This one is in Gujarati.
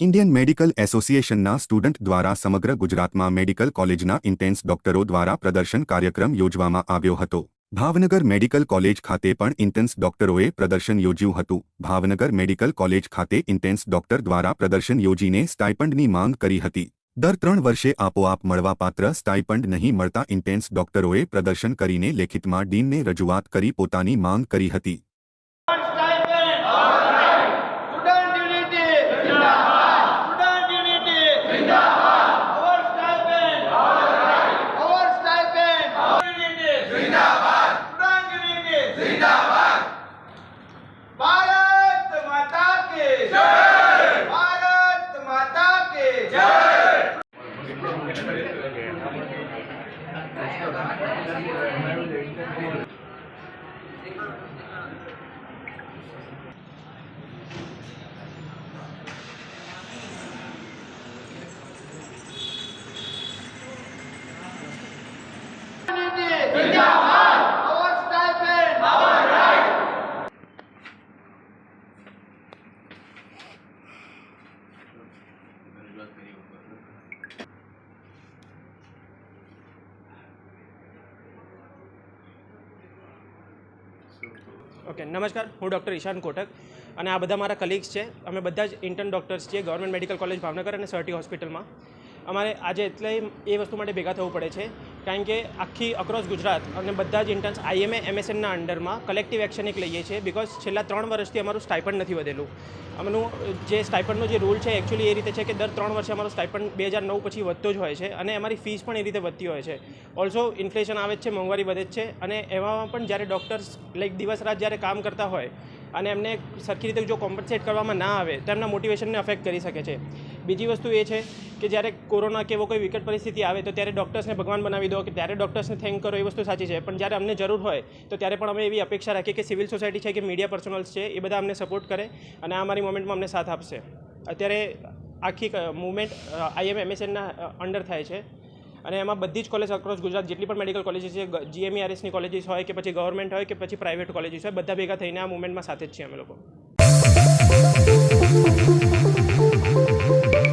ઇન્ડિયન મેડિકલ એસોસિએશનના સ્ટુડન્ટ દ્વારા સમગ્ર ગુજરાતમાં મેડિકલ કોલેજના ઇન્ટેન્સ ડોક્ટરો દ્વારા પ્રદર્શન કાર્યક્રમ યોજવામાં આવ્યો હતો. ભાવનગર મેડિકલ કોલેજ ખાતે પણ ઇન્ટેન્સ ડોક્ટરોએ પ્રદર્શન યોજ્યું હતું. ભાવનગર મેડિકલ કોલેજ ખાતે ઇન્ટેન્સ ડોક્ટર દ્વારા પ્રદર્શન યોજીને સ્ટાઇપન્ડની માંગ કરી હતી. દર ત્રણ વર્ષે આપોઆપ મળવાપાત્ર સ્ટાઇપન્ડ નહીં મળતા ઇન્ટેન્સ ડોક્ટરોએ પ્રદર્શન કરીને લેખિતમાં ડીનને રજૂઆત કરી પોતાની માંગ કરી હતી. ઓકે નમસ્કાર. હું ડૉક્ટર ઈશાન કોટક અને આ બધા મારા કલીગ્સ છે. અમે બધા જ ઇન્ટર્ન ડૉક્ટર્સ છીએ ગવર્મેન્ટ મેડિકલ કોલેજ ભાવનગર અને સર્ટી હોસ્પિટલમાં અમારે આજે એટલે એ વસ્તુ માટે ભેગા થવું પડે છે કારણ કે આખી અક્રોસ ગુજરાત અને બધા જ ઇન્ટર્ન્સ આઈએમએ એમએસએનના અંડરમાં કલેક્ટિવ એક્શન એક લઈએ છીએ બિકોઝ છેલ્લા ત્રણ વર્ષથી અમારું સ્ટાઇપન્ડ નથી વધેલું. અમનું જે સ્ટાઇપન્ડનો જે રૂલ છે એકચ્યુઅલી એ રીતે છે કે દર ત્રણ વર્ષે અમારો સ્ટાઇપન્ડ બે હજાર નવ પછી વધતો જ હોય છે અને અમારી ફીસ પણ એ રીતે વધતી હોય છે. ઓલ્સો ઇન્ફ્લેશન આવે જ છે, મોંઘવારી વધે જ છે અને એવામાં પણ જ્યારે ડૉક્ટર્સ લાઈક દિવસ રાત જ્યારે કામ કરતા હોય અને એમને સરખી રીતે જો કોમ્પન્સેટ કરવામાં ના આવે, તો એમના મોટિવેશનને અફેક્ટ કરી શકે છે. બીજી વસ્તુ એ છે કે જ્યારે કોરોના કે એવો કોઈ વિકટ પરિસ્થિતિ આવે તો ત્યારે ડૉક્ટર્સને ભગવાન બનાવી દો કે ત્યારે ડૉક્ટર્સને થેન્ક કરો, એ વસ્તુ સાચી છે. પણ જ્યારે અમને જરૂર હોય તો ત્યારે પણ અમે એવી અપેક્ષા રાખીએ કે સિવિલ સોસાયટી છે કે મીડિયા પર્સનલ્સ છે, એ બધા અમને સપોર્ટ કરે અને આ અમારી મોમેન્ટમાં અમને સાથ આપશે. અત્યારે આખી મુવમેન્ટ આઈએમ એમએસએનના અંડર થાય છે અને એમાં બધી જ કોલેજ અક્રોસ ગુજરાત જેટલી પણ મેડિકલ કોલેજીસ છે જીએમઈઆરએસની કોલેજીસ હોય કે પછી ગવર્મેન્ટ હોય કે પછી પ્રાઇવેટ કોલેજીસ હોય, બધા ભેગા થઈને આ મુવમેન્ટમાં સાથે જ છીએ અમે લોકો.